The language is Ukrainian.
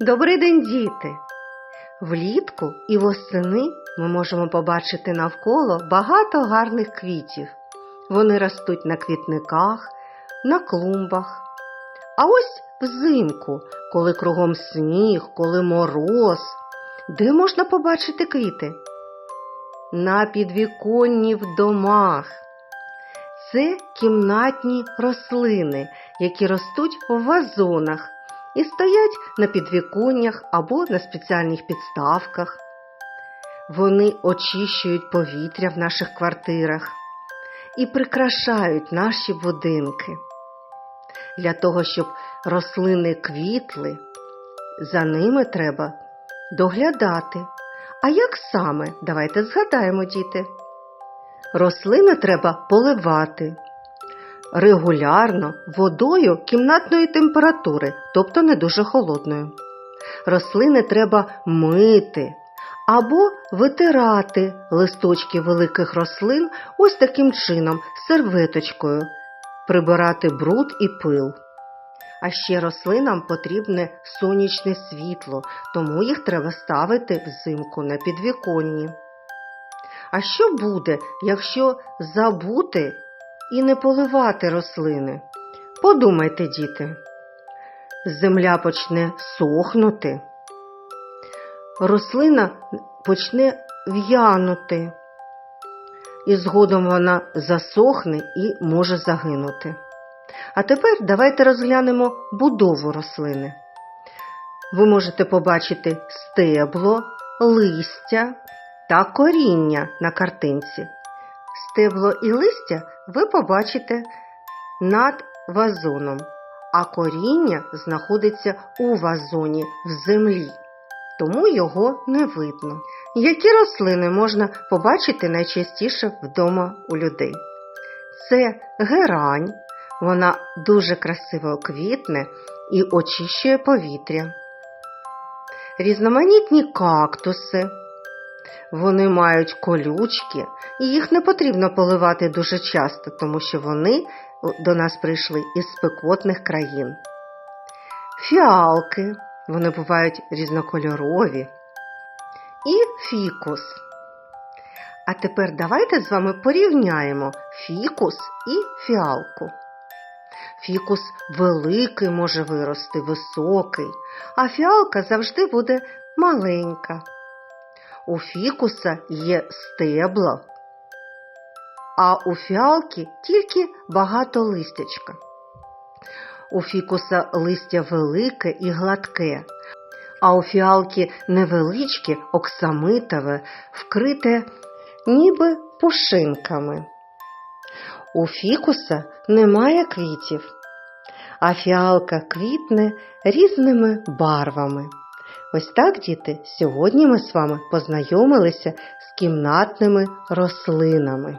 Добрий день, діти! Влітку і восени ми можемо побачити навколо багато гарних квітів. Вони ростуть на квітниках, на клумбах. А ось взимку, коли кругом сніг, коли мороз, де можна побачити квіти? На підвіконні в домах. Це кімнатні рослини, які ростуть в вазонах і стоять на підвіконнях або на спеціальних підставках. Вони очищують повітря в наших квартирах і прикрашають наші будинки. Для того, щоб рослини квітли, за ними треба доглядати. А як саме? Давайте згадаємо, діти. Рослини треба поливати регулярно водою кімнатної температури, тобто не дуже холодною. Рослини треба мити або витирати листочки великих рослин ось таким чином, серветочкою, прибирати бруд і пил. А ще рослинам потрібне сонячне світло, тому їх треба ставити взимку на підвіконні. А що буде, якщо забути і не поливати рослини? Подумайте, діти. Земля почне сохнути, рослина почне в'янути, і згодом вона засохне і може загинути. А тепер давайте розглянемо будову рослини. Ви можете побачити стебло, листя та коріння на картинці. Стебло і листя ви побачите над вазоном, а коріння знаходиться у вазоні в землі, тому його не видно. Які рослини можна побачити найчастіше вдома у людей? Це герань, вона дуже красиво квітне і очищує повітря. Різноманітні кактуси. Вони мають колючки, і їх не потрібно поливати дуже часто, тому що вони до нас прийшли із спекотних країн. Фіалки, вони бувають різнокольорові. І фікус. А тепер давайте з вами порівняємо фікус і фіалку. Фікус великий може вирости, високий, а фіалка завжди буде маленька. У фікуса є стебла, а у фіалки тільки багато листячка. У фікуса листя велике і гладке, а у фіалки невеличке, оксамитове, вкрите ніби пушинками. У фікуса немає квітів, а фіалка квітне різними барвами. Ось так, діти, сьогодні ми з вами познайомилися з кімнатними рослинами.